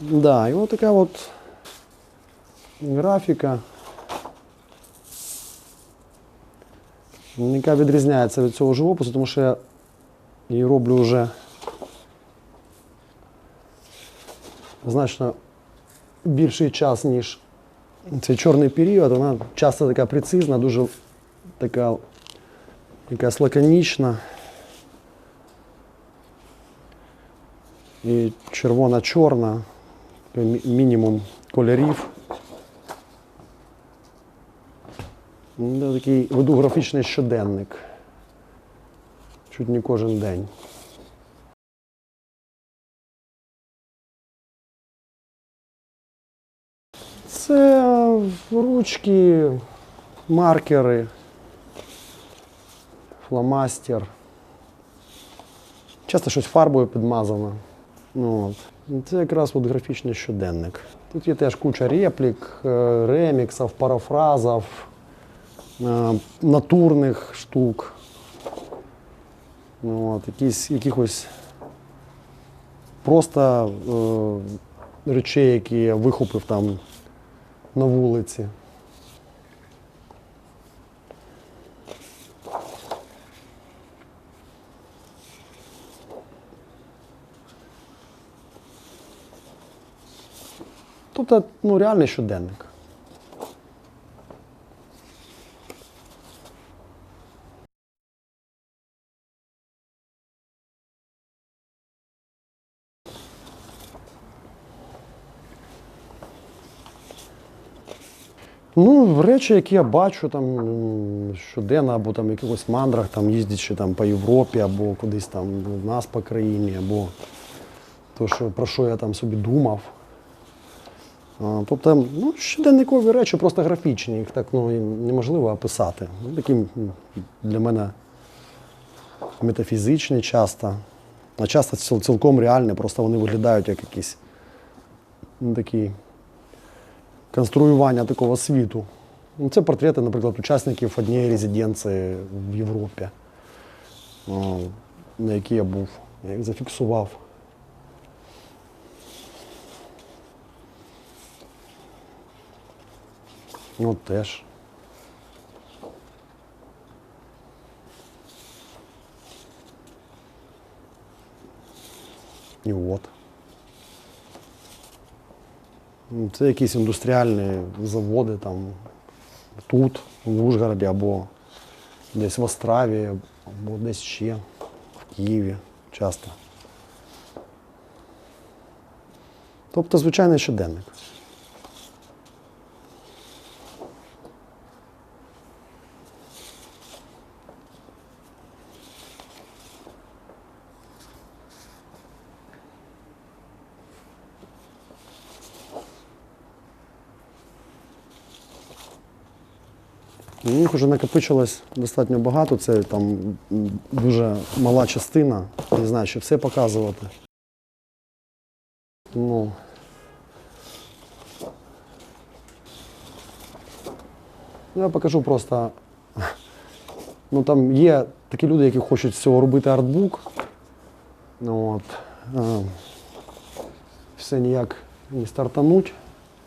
Да, і от така от графіка, яка відрізняється від цього живопису, тому що я її роблю вже значно більший час, ніж цей чорний період. Вона часто така прецизна, дуже така якась лаконічна. І червона-чорна, мі- Мінімум кольорів. Ну, такий веду графічний щоденник. Чуть не кожен день. Це ручки, маркери, фломастер. Часто щось фарбою підмазано. Ну. Це якраз от графічний щоденник. Тут є теж куча реплік, е, реміксів, парафразів, е, натурних штук. Ну, от, якісь, якихось просто е, речей, які я вихопив там на вулиці. Тобто, ну, реальний щоденник. Ну, речі, які я бачу там щоденно, або там в якихось мандрах, там їздячи там по Європі, або кудись там в нас по країні, або то, що, про що я там собі думав. Тобто, ну, щоденникові речі просто графічні, їх так ну, неможливо описати. Ну, такі для мене метафізичні часто, а часто ціл- цілком реальні, просто вони виглядають як якісь ну, такі конструювання такого світу. Ну, Це портрети, наприклад, учасників однієї резиденції в Європі, на якій я був, я їх зафіксував. Ну, теж. І от. Ну, Це якісь індустріальні заводи там тут, в Ужгороді, або десь в Острові, або десь ще, в Києві часто. Тобто звичайний щоденник. Ну, Їх вже накопичилось достатньо багато, це там дуже мала частина. Не знаю, чи все показувати. Ну. Ну, Я покажу просто. Ну, там є такі люди, які хочуть з цього робити артбук. Ну, от. е, Все ніяк не стартануть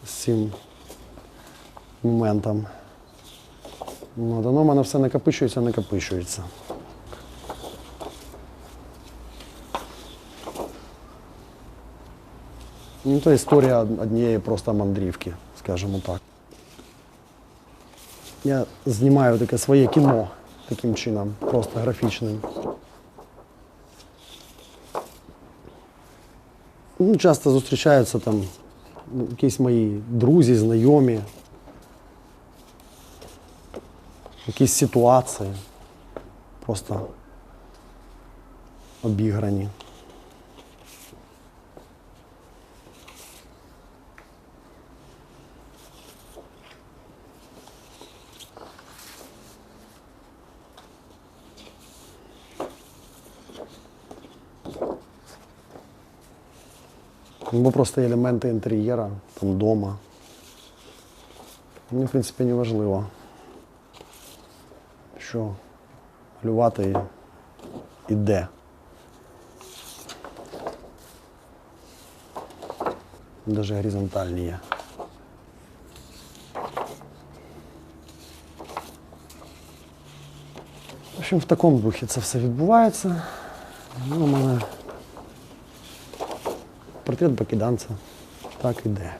з цим моментом. Ну, от, воно в мене все накопичується, накопичується. Ну, це історія однієї просто мандрівки, скажімо так. Я знімаю таке своє кіно таким чином, просто графічним. Ну, часто зустрічаються там якісь мої друзі, знайомі, якісь ситуації просто обіграні. Або просто елементи інтер'єра, там дома. Мені, в принципі, не важливо, що малювати і де. навіть горизонтальні є. В общем, в такому духі це все відбувається. Ну, у мене портрет бакіданця так іде.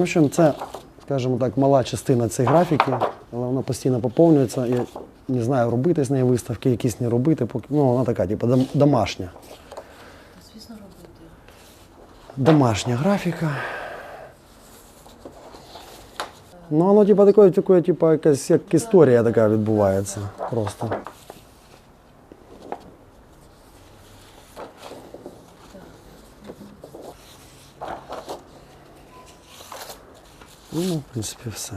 В общем, це, скажімо так, мала частина цієї графіки, але вона постійно поповнюється. Я не знаю, робити з неї виставки, якісь не робити, поки ну, вона така, типу, домашня. Звісно, робити. Домашня графіка. Ну, воно, типу, таке, типу, якась як історія така відбувається. Просто. Ну, в принципі, все.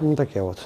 Ну, таке от.